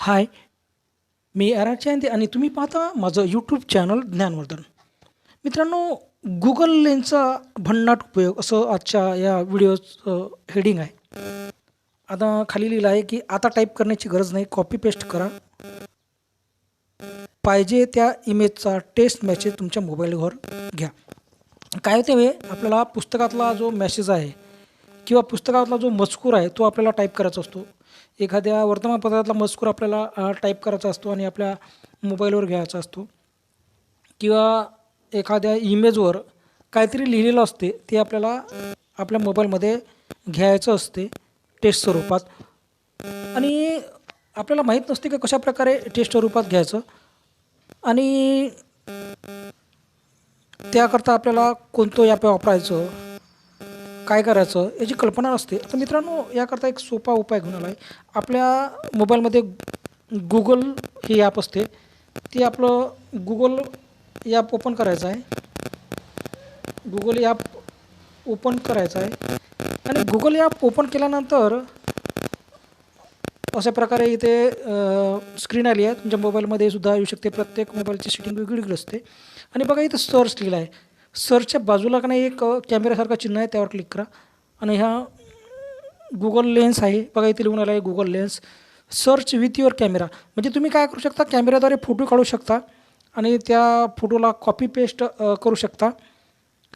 हाय मी आराच आणि तुम्ही पाहता माझं यूट्यूब चॅनल ज्ञानवर्धन. मित्रांनो गुगल लेन्सचा भन्नाट उपयोग असं आजच्या या व्हिडिओचं हेडिंग आहे. आता खाली लिहिलं आहे की आता टाईप करण्याची गरज नाही कॉपी पेस्ट करा. पाहिजे त्या इमेजचा टेस्ट मॅसेज तुमच्या मोबाईलवर घ्या. काय होते आपल्याला पुस्तकातला जो मॅसेज आहे किंवा पुस्तकातला जो मजकूर आहे तो आपल्याला टाईप करायचा असतो. एखाद्या वर्तमानपत्रातला मजकूर आपल्याला टाईप करायचा असतो आणि आपल्या मोबाईलवर घ्यायचा असतो. किंवा एखाद्या इमेजवर काहीतरी लिहिलेलं असते ते आपल्याला आपल्या मोबाईलमध्ये घ्यायचं असते टेस्ट स्वरूपात. आणि आपल्याला माहीत नसते की कशाप्रकारे टेस्ट स्वरूपात घ्यायचं. आणि त्याकरता आपल्याला कोणतं ॲप वापरायचं काय करायचं याची कल्पना नसते. आता मित्रांनो याकरता एक सोपा उपाय घेऊन आला आहे आपल्या मोबाईलमध्ये गुगल हे ॲप असते. ती आपलं गुगल ॲप ओपन करायचं आहे. गुगल ॲप ओपन करायचं आहे. आणि गुगल ॲप ओपन केल्यानंतर अशा प्रकारे इथे स्क्रीन आली आहे. तुमच्या मोबाईलमध्ये सुद्धा येऊ शकते. प्रत्येक मोबाईलची सेटिंग वेगवेगळी असते. आणि बघा इथं सर्च लिहिलं आहे. सर्चच्या बाजूला का नाही एक कॅमेऱ्यासारखा चिन्ह आहे त्यावर क्लिक करा. आणि ह्या गुगल लेन्स आहे. बघा इथे लिहून आलं आहे Google Lens search with your camera म्हणजे तुम्ही काय करू शकता? कॅमेऱ्याद्वारे फोटो काढू शकता. आणि त्या फोटोला कॉपी पेस्ट करू शकता.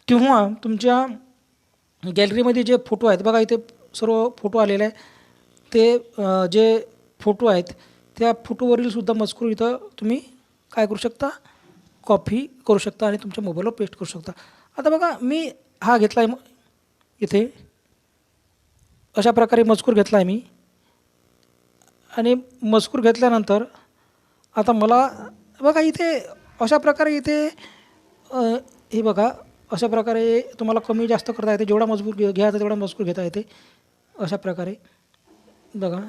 किंवा तुमच्या गॅलरीमध्ये जे फोटो आहेत बघा इथे सर्व फोटो आलेले आहे ते जे फोटो आहेत त्या फोटोवरील सुद्धा मजकूर इथं तुम्ही काय करू शकता? कॉपी करू शकता आणि तुमच्या मोबाईलवर पेस्ट करू शकता. आता बघा मी हा घेतला आहे इथे. अशा प्रकारे मजकूर घेतला आहे मी. आणि मजकूर घेतल्यानंतर आता मला बघा इथे अशा प्रकारे इथे हे बघा अशा प्रकारे तुम्हाला कमी जास्त करता येते जेवढा मजकूर घे घ्यायचा तेवढा मजकूर घेता येते. अशा प्रकारे. बघा.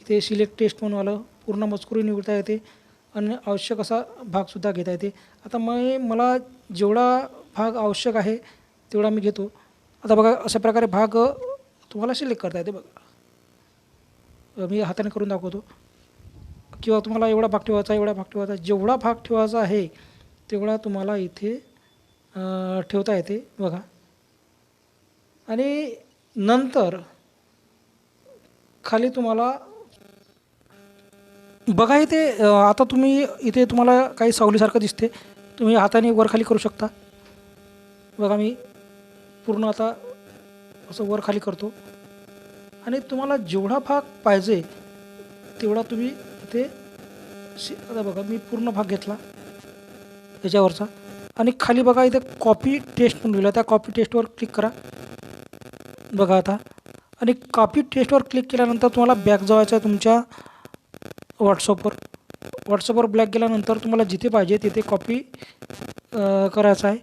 इथे सिलेक्ट टेस्ट म्हणून आलं पूर्ण मजकूर निवडता येते. आणि आवश्यक असा भागसुद्धा घेता येते. आता मी मला जेवढा भाग आवश्यक आहे तेवढा मी घेतो. आता बघा अशा प्रकारे भाग तुम्हाला सिलेक्ट करता येते बघा. मी हाताने करून दाखवतो. किंवा तुम्हाला एवढा भाग ठेवायचा एवढा भाग ठेवायचा जेवढा भाग ठेवायचा आहे तेवढा तुम्हाला इथे ठेवता येते बघा. आणि नंतर खाली तुम्हाला बघा इथे आता तुम्ही इथे तुम्हाला काही सावलीसारखं दिसते. तुम्ही हाताने वर खाली करू शकता. बघा मी पूर्ण आता असं वर खाली करतो. आणि तुम्हाला जेवढा भाग पाहिजे तेवढा तुम्ही इथे शि आता बघा मी पूर्ण भाग घेतला. त्याच्यावरचा आणि खाली बघा इथे कॉपी टेस्ट म्हणून लिहिला त्या कॉपी टेस्टवर क्लिक करा. बघा आता. आणि कॉपी टेस्टवर क्लिक केल्यानंतर तुम्हाला बॅक जावायचं आहे तुमच्या व्हॉट्सअपवर व्हॉट्सअपवर ब्लॅक गेल्यानंतर तुम्हाला जिथे पाहिजे तिथे कॉपी करायचं आहे.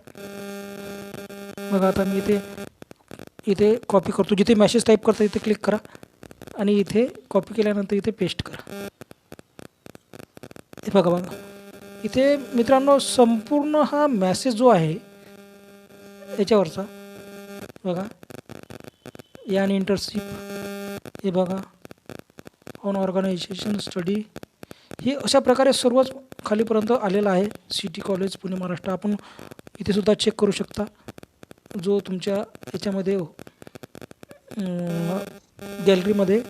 बघा आता मी इथे इथे कॉपी करतो. जिथे मॅसेज टाईप करता तिथे क्लिक करा आणि इथे कॉपी केल्यानंतर इथे पेस्ट करा. हे बघा बघा. इथे मित्रांनो संपूर्ण हा मॅसेज जो आहे याच्यावरचा बघा. यान इंटरशिप हे बघा. ऑन ऑर्गनायझेशन स्टडी हे अशा प्रकारे सर्वच खालीपर्यंत आलेलं आहे. City college Pune Maharashtra. आपण इथेसुद्धा चेक करू शकता. जो तुमच्या याच्यामध्ये गॅलरीमध्ये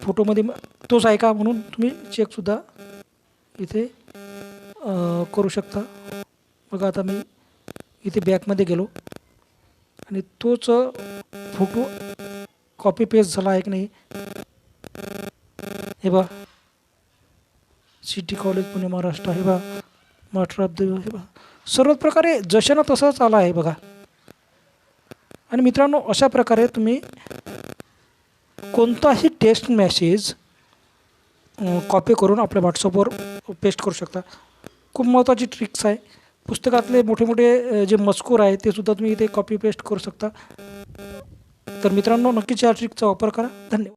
फोटोमध्ये तोच आहे का म्हणून तुम्ही चेकसुद्धा इथे करू शकता. बघा आता मी इथे बॅकमध्ये गेलो. आणि तोच फोटो कॉपी पेस्ट झाला आहे की नाही? हे बा सिटी कॉलेज पुणे महाराष्ट्र हे बा मास्टर ऑफ हे बा सर्व प्रकारे जशानं तसाच आला आहे बघा। आणि मित्रांनो अशा प्रकारे तुम्ही कोणताही टेस्ट मॅसेज कॉपी करून आपल्या व्हॉट्सअपवर पेस्ट करू शकता. खूप महत्त्वाची ट्रिक्स आहे. पुस्तकातले मोठे मोठे जे मजकूर आहे ते सुद्धा तुम्ही इथे कॉपी पेस्ट करू शकता. तर मित्रांनो नक्कीच या ट्रिकचा वापर करा. धन्यवाद.